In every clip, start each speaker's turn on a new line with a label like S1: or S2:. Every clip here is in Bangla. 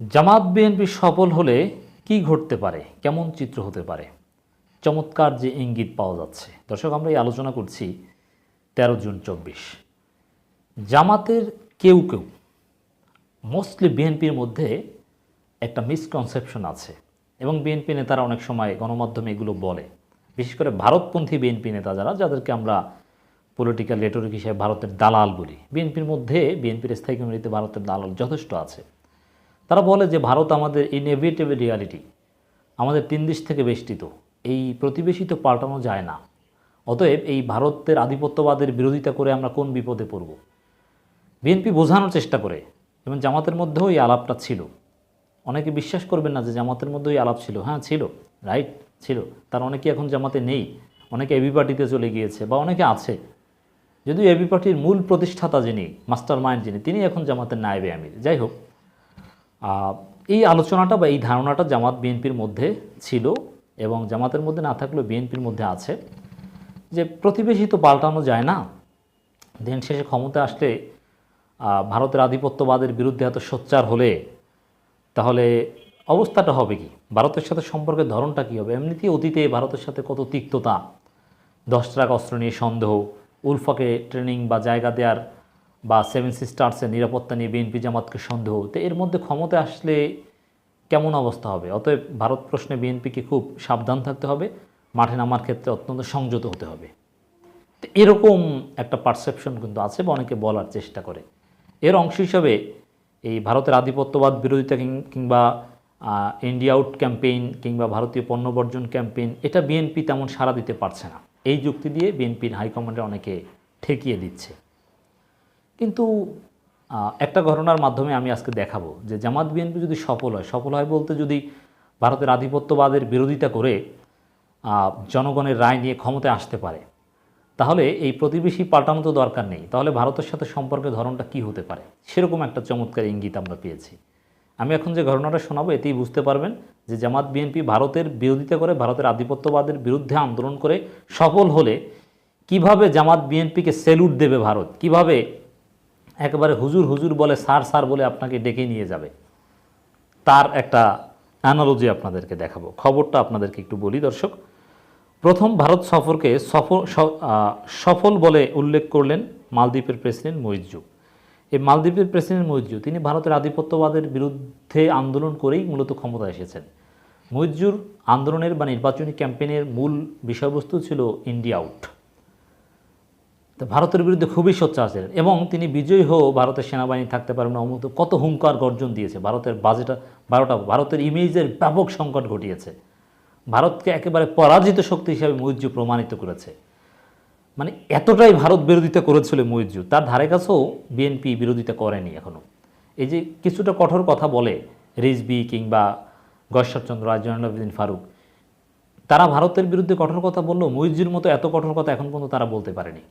S1: জামাত বিএনপি সফল হলে কি ঘটতে পারে? কেমন চিত্র হতে পারে? চমৎকার যে ইঙ্গিত পাওয়া যাচ্ছে। দর্শক, আমরা এই আলোচনা করছি তেরো জুন চব্বিশ। জামাতের কেউ কেউ, মোস্টলি বিএনপির মধ্যে একটা মিসকনসেপশন আছে এবং বিএনপি নেতারা অনেক সময় গণমাধ্যমে এগুলো বলে। বিশেষ করে ভারতপন্থী বিএনপি নেতা যারা, যাদেরকে আমরা পলিটিক্যাল রেটরিক হিসেবে ভারতের দালাল বলি, বিএনপির মধ্যে, বিএনপির স্থায়ী কমিটিতে ভারতের দালাল যথেষ্ট আছে। তারা বলে যে ভারত আমাদের ইনএভিটেবল রিয়ালিটি আমাদের তিন দেশ থেকে বেষ্টিত। এই প্রতিবেশী তো পাল্টানো যায় না। অতএব এই ভারতের আধিপত্যবাদের বিরোধিতা করে আমরা কোন বিপদে পড়ব? বিএনপি বোঝানোর চেষ্টা করে এবং জামাতের মধ্যেও এই আলাপটা ছিল। অনেকে বিশ্বাস করবেন না যে জামাতের মধ্যেও এই আলাপ ছিল। হ্যাঁ ছিল রাইট ছিল। তার অনেকে এখন জামাতে নেই। অনেকে এবি পার্টিতে চলে গিয়েছে বা অনেকে আছে। যদিও এবি পার্টির মূল প্রতিষ্ঠাতা যিনি মাস্টার মাইন্ড যিনি, তিনি এখন জামাতের নায়েবে আমির। যাই হোক এই আলোচনাটা বা এই ধারণাটা জামাত বিএনপির মধ্যে ছিল এবং জামাতের মধ্যে না থাকলেও বিএনপির মধ্যে আছে যে প্রতিবেশী তো পাল্টানো যায় না। দিন শেষে ক্ষমতা আসলে ভারতের আধিপত্যবাদের বিরুদ্ধে এত সোচ্চার হলে তাহলে অবস্থাটা হবে কি? ভারতের সাথে সম্পর্কের ধরনটা কী হবে? এমনিতেই অতীতে ভারতের সাথে কত তিক্ততা, দশ ট্রাক অস্ত্র নিয়ে সন্দেহ, উলফাকে ট্রেনিং বা জায়গা দেওয়ার বা সেভেন সিস্টার্সের নিরাপত্তা নিয়ে বিএনপি জামাতকে সন্দেহ, তো এর মধ্যে ক্ষমতায় আসলে কেমন অবস্থা হবে? অতএব ভারত প্রশ্নে বিএনপিকে খুব সাবধান থাকতে হবে, মাঠে নামার ক্ষেত্রে অত্যন্ত সংযত হতে হবে। তো এরকম একটা পারসেপশন কিন্তু আছে বা অনেকে বলার চেষ্টা করে। এর অংশ হিসাবে এই ভারতের আধিপত্যবাদ বিরোধিতা কিংবা ইন্ডিয়া আউট ক্যাম্পেইন কিংবা ভারতীয় পণ্য বর্জন ক্যাম্পেইন এটা বিএনপি তেমন সাড়া দিতে পারছে না। এই যুক্তি দিয়ে বিএনপির হাইকমান্ডে অনেকে ঠেকিয়ে দিচ্ছে। কিন্তু একটা ঘটনার মাধ্যমে আমি আজকে দেখাবো যে জামাত বিএনপি যদি সফল হয় সফল হয় বলতে যদি ভারতের আধিপত্যবাদের বিরোধিতা করে জনগণের রায় নিয়ে ক্ষমতায় আসতে পারে, তাহলে এই প্রতিবেশী পাল্টানো তো দরকার নেই। তাহলে ভারতের সাথে সম্পর্কের ধরনটা কি হতে পারে? সেরকম একটা চমৎকার ইঙ্গিত আমরা পেয়েছি। আমি এখন যে ঘটনাটা শোনাবো, এতেই বুঝতে পারবেন যে জামাত বিএনপি ভারতের বিরোধিতা করে, ভারতের আধিপত্যবাদের বিরুদ্ধে আন্দোলন করে সফল হলে কীভাবে জামাত বিএনপিকে সেলুট দেবে ভারত? কীভাবে একেবারে হুজুর হুজুর বলে সার সার বলে আপনাকে ডেকে নিয়ে যাবে। তার একটা অ্যানালজি আপনাদেরকে দেখাবো। খবরটা আপনাদেরকে একটু বলি, দর্শক। প্রথম ভারত সফরকে সফল সফল বলে উল্লেখ করলেন মালদ্বীপের প্রেসিডেন্ট মইজু এই মালদ্বীপের প্রেসিডেন্ট মইজু তিনি ভারতের আধিপত্যবাদের বিরুদ্ধে আন্দোলন করেই মূলত ক্ষমতা এসেছেন। মইজুর আন্দোলনের বা নির্বাচনী ক্যাম্পেইনের মূল বিষয়বস্তু ছিল ইন্ডিয়া আউট। তো ভারতের বিরুদ্ধে খুবই সোচ্চার ছিলেন এবং তিনি বিজয়ী হয়েও ভারতের সেনাবাহিনী থাকতে পারবেন না। অমুক কত হুঙ্কার গর্জন দিয়েছে। ভারতের বাজেটা, বারোটা, ভারতের ইমেজের ব্যাপক সংকট ঘটিয়েছে। ভারতকে একেবারে পরাজিত শক্তি হিসাবে মৈর্য প্রমাণিত করেছে। মানে এতটাই ভারত বিরোধিতা করেছিল মৈর্য, তার ধারে কাছেও বিএনপি বিরোধিতা করেনি এখনও এই যে কিছুটা কঠোর কথা বলে রিজবি কিংবা গশ্বরচন্দ্র জয়নুলাবুদ্দিন ফারুক, তারা ভারতের বিরুদ্ধে কঠোর কথা বললেও মৈর্যুর মতো এত কঠোর কথা এখন পর্যন্ত তারা বলতে পারেনি।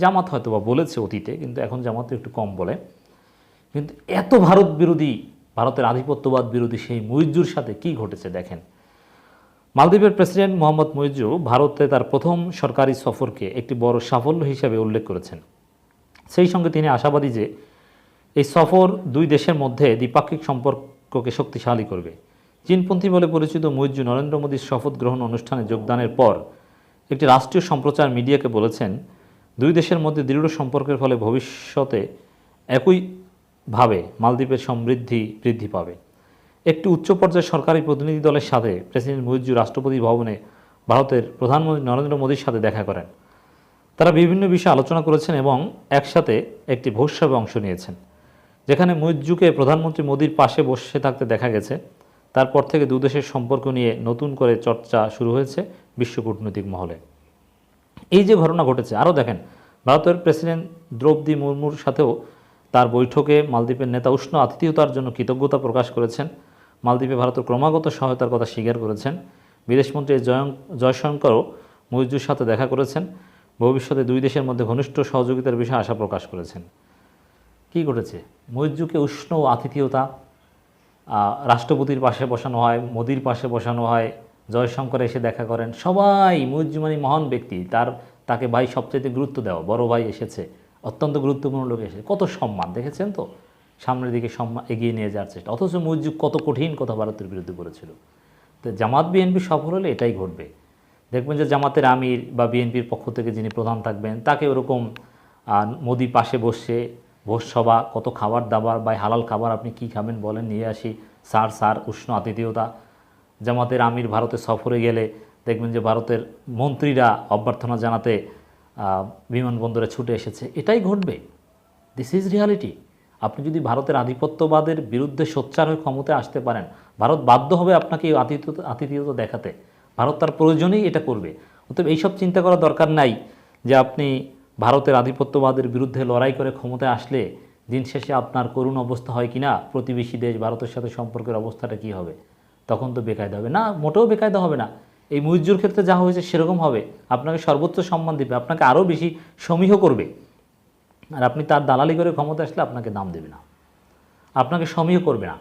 S1: জামাত হয়তো বা বলেছে অতীতে, কিন্তু এখন জামাত একটু কম বলে। কিন্তু এত ভারত বিরোধী, ভারতের আধিপত্যবাদ বিরোধী সেই মৈজুর সাথে কি ঘটেছে দেখেন। মালদ্বীপের প্রেসিডেন্ট মোহাম্মদ মইজু ভারতে তার প্রথম সরকারি সফরকে একটি বড় সাফল্য হিসাবে উল্লেখ করেছেন। সেই সঙ্গে তিনি আশাবাদী যে এই সফর দুই দেশের মধ্যে দ্বিপাক্ষিক সম্পর্ককে শক্তিশালী করবে। চীনপন্থী বলে পরিচিত মইজু নরেন্দ্র মোদীর শপথ গ্রহণ অনুষ্ঠানে যোগদানের পর একটি রাষ্ট্রীয় সম্প্রচার মিডিয়াকে বলেছেন দুই দেশের মধ্যে দৃঢ় সম্পর্কের ফলে ভবিষ্যতে একইভাবে মালদ্বীপের সমৃদ্ধি বৃদ্ধি পাবে। একটি উচ্চ পর্যায়ের সরকারি প্রতিনিধি দলের সাথে প্রেসিডেন্ট মুইজু রাষ্ট্রপতি ভবনে ভারতের প্রধানমন্ত্রী নরেন্দ্র মোদীর সাথে দেখা করেন। তারা বিভিন্ন বিষয়ে আলোচনা করেছেন এবং একসাথে একটি ভোজসভায় অংশ নিয়েছেন, যেখানে মুইজ্জুকে প্রধানমন্ত্রী মোদীর পাশে বসে থাকতে দেখা গেছে। তারপর থেকে দুদেশের সম্পর্ক নিয়ে নতুন করে চর্চা শুরু হয়েছে বিশ্ব কূটনৈতিক মহলে। এই যে ঘটনা ঘটেছে আরও দেখেন ভারতের প্রেসিডেন্ট দ্রৌপদী মুর্মুর সাথেও তার বৈঠকে মালদ্বীপের নেতা উষ্ণ আতিথেয়তার জন্য কৃতজ্ঞতা প্রকাশ করেছেন। মালদ্বীপে ভারতের ক্রমাগত সহায়তার কথা স্বীকার করেছেন। বিদেশমন্ত্রী জয়ং জয়শঙ্করও মইজুর সাথে দেখা করেছেন। ভবিষ্যতে দুই দেশের মধ্যে ঘনিষ্ঠ সহযোগিতার বিষয়ে আশা প্রকাশ করেছেন। কি ঘটেছে? মইজুকে উষ্ণ আতিথেয়তা আহ, রাষ্ট্রপতির পাশে বসানো হয় মোদির পাশে বসানো হয় জয়শঙ্কর এসে দেখা করেন। সবাই মুজ্জুমানি মহান ব্যক্তি, তার, তাকে ভাই সবচাইতে গুরুত্ব দেওয়া। বড় ভাই এসেছে, অত্যন্ত গুরুত্বপূর্ণ লোক এসেছে। কত সম্মান, দেখেছেন তো? সামনের দিকে সম্মান এগিয়ে নিয়ে যাওয়ার চেষ্টা। অথচ মসজিদ কত কঠিন কথা ভারতের বিরুদ্ধে বলেছিল। তো জামাত বিএনপি সফল হলে এটাই ঘটবে। দেখবেন যে জামাতের আমির বা বিএনপির পক্ষ থেকে যিনি প্রধান থাকবেন, তাকে ওরকম মোদি পাশে বসে ভোজ সভা কত খাবার দাবার বা হালাল খাবার আপনি কি খাবেন বলেন, নিয়ে আসি। সার সার উষ্ণ আতিথেয়তা। জামাতের আমির ভারতে সফরে গেলে দেখবেন যে ভারতের মন্ত্রীরা অভ্যর্থনা জানাতে বিমানবন্দরে ছুটে এসেছে। এটাই ঘটবে। দিস ইজ রিয়ালিটি আপনি যদি ভারতের আধিপত্যবাদের বিরুদ্ধে সোচ্চার হয়ে ক্ষমতায় আসতে পারেন, ভারত বাধ্য হবে আপনাকে এই আতিথ্যতা আতিথেয়তা দেখাতে। ভারত তার প্রয়োজনেই এটা করবে। অতএব এইসব চিন্তা করা দরকার নাই যে আপনি ভারতের আধিপত্যবাদের বিরুদ্ধে লড়াই করে ক্ষমতায় আসলে দিন শেষে আপনার করুণ অবস্থা হয় কিনা, প্রতিবেশী দেশ ভারতের সাথে সম্পর্কের অবস্থাটা কি হবে? তখন তো বেকায়দা হবে। না, মোটেও বেকায়দা হবে না। এই মুইজুর ক্ষেত্রে যা হয়েছে সেরকম হবে। আপনাকে সর্বোচ্চ সম্মান দিবে, আপনাকে আরও বেশি সমীহ করবে। আর আপনি তার দালালি করে ক্ষমতা আসলে আপনাকে দাম দেবে না। আপনাকে সমীহ করবে না।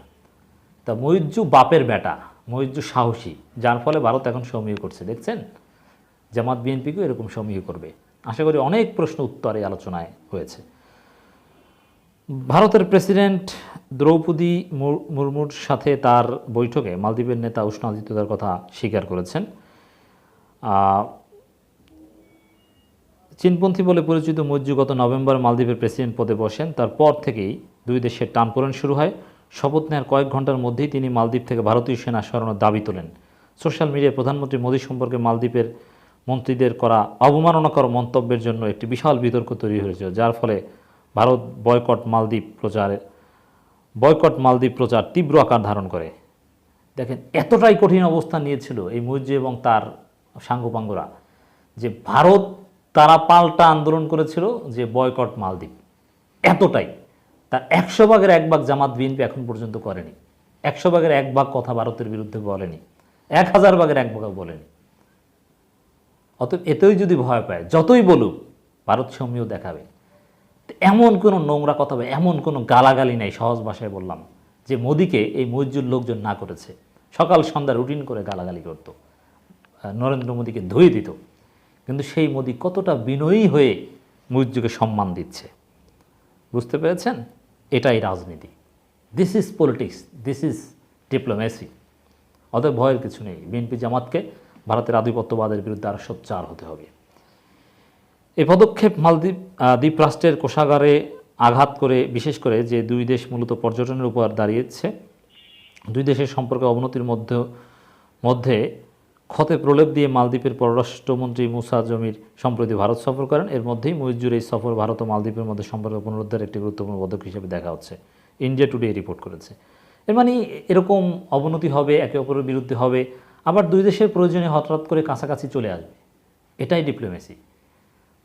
S1: তা মহিজু বাপের বেটা মহিজু সাহসী, যার ফলে ভারত এখন সমীহ করছে, দেখছেন? জামাত বিএনপিকেও এরকম সমীহ করবে। আশা করি অনেক প্রশ্ন উত্তর এই আলোচনায় হয়েছে। ভারতের প্রেসিডেন্ট দ্রৌপদী মুর- মুর্মুর সাথে তার বৈঠকে মালদ্বীপের নেতা উষ্ণ আদিত্যতার কথা স্বীকার করেছেন। চীনপন্থী বলে পরিচিত মজ্জু গত নভেম্বর মালদ্বীপের প্রেসিডেন্ট পদে বসেন। তারপর থেকেই দুই দেশের টানপোড়েন শুরু হয়। শপথ নেওয়ার কয়েক ঘণ্টার মধ্যেই তিনি মালদ্বীপ থেকে ভারতীয় সেনা সরানোর দাবি তোলেন। সোশ্যাল মিডিয়ায় প্রধানমন্ত্রী মোদী সম্পর্কে মালদ্বীপের মন্ত্রীদের করা অবমাননাকর মন্তব্যের জন্য একটি বিশাল বিতর্ক তৈরি হয়েছিল, যার ফলে ভারত বয়কট মালদ্বীপ প্রচারে, বয়কট মালদ্বীপ প্রচার তীব্র আকার ধারণ করে। দেখেন, এতটাই কঠিন অবস্থান নিয়েছিল এই মৈর্য এবং তার সাঙ্গপাঙ্গরা যে ভারত তারা পাল্টা আন্দোলন করেছিল যে বয়কট মালদ্বীপ। এতটাই। তার একশো ভাগের এক ভাগ জামাত বিএনপি এখন পর্যন্ত করেনি। একশো ভাগের এক ভাগ কথা ভারতের বিরুদ্ধে বলেনি। এক হাজার ভাগের এক ভাগ বলেনি। অতএব এতেই যদি ভয় পায়, যতই বলুক, ভারত সমীহ দেখাবে। এমন কোনো নোংরা কথা বা এমন কোনো গালাগালি নাই, সহজ ভাষায় বললাম, যে মোদিকে এই মসজিদ লোকজন না করেছে। সকাল সন্ধ্যা রুটিন করে গালাগালি করত নরেন্দ্র মোদীকে ধুয়ে দিত। কিন্তু সেই মোদি কতটা বিনয়ী হয়ে মসজিদকে সম্মান দিচ্ছে, বুঝতে পেরেছেন? এটাই রাজনীতি। This is politics this is diplomacy অতএব ভয়ের কিছু নেই, বিএনপি জামাতকে ভারতের আধিপত্যবাদের বিরুদ্ধে আরও সোচ্চার হতে হবে। এই পদক্ষেপ মালদ্বীপ আহ, দ্বীপরাষ্ট্রের কোষাগারে আঘাত করে বিশেষ করে যে দুই দেশ মূলত পর্যটনের উপর দাঁড়িয়েছে দুই দেশের সম্পর্কে অবনতির মধ্যে মধ্যে ক্ষতে প্রলেপ দিয়ে মালদ্বীপের পররাষ্ট্রমন্ত্রী মুসা জমির সম্প্রতি ভারত সফর করেন। এর মধ্যেই মহিজুর এই সফর ভারত ও মালদ্বীপের মধ্যে সম্পর্ক পুনরুদ্ধার একটি গুরুত্বপূর্ণ পদক্ষেপ হিসেবে দেখা হচ্ছে। ইন্ডিয়া টুডে রিপোর্ট করেছে। এর মানে এরকম অবনতি হবে একে অপরের বিরুদ্ধে হবে আবার দুই দেশের প্রয়োজনে হঠাৎ করে কাছাকাছি চলে আসবে। এটাই ডিপ্লোমেসি।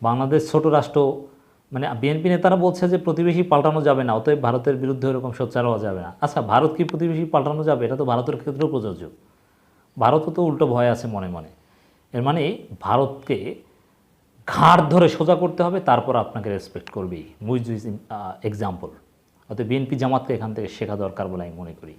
S1: বাংলাদেশ ছোট রাষ্ট্র মানে বিএনপি নেতারা বলছে যে প্রতিবেশী পাল্টানো যাবে না, অতএব ভারতের বিরুদ্ধে এরকম সোচ্চার হওয়া যাবে না। আচ্ছা ভারত কি প্রতিবেশী পাল্টানো যাবে? এটা তো ভারতের ক্ষেত্রেও প্রযোজ্য। ভারতও তো উল্টো ভয় আছে মনে মনে। এর মানে ভারতকে ঘাড় ধরে সোজা করতে হবে, তারপর আপনাকে রেসপেক্ট করবেই। মুইজ ইজ এক্সাম্পল অতএব বিএনপি জামাতকে এখান থেকে শেখা দরকার বলে আমি মনে করি।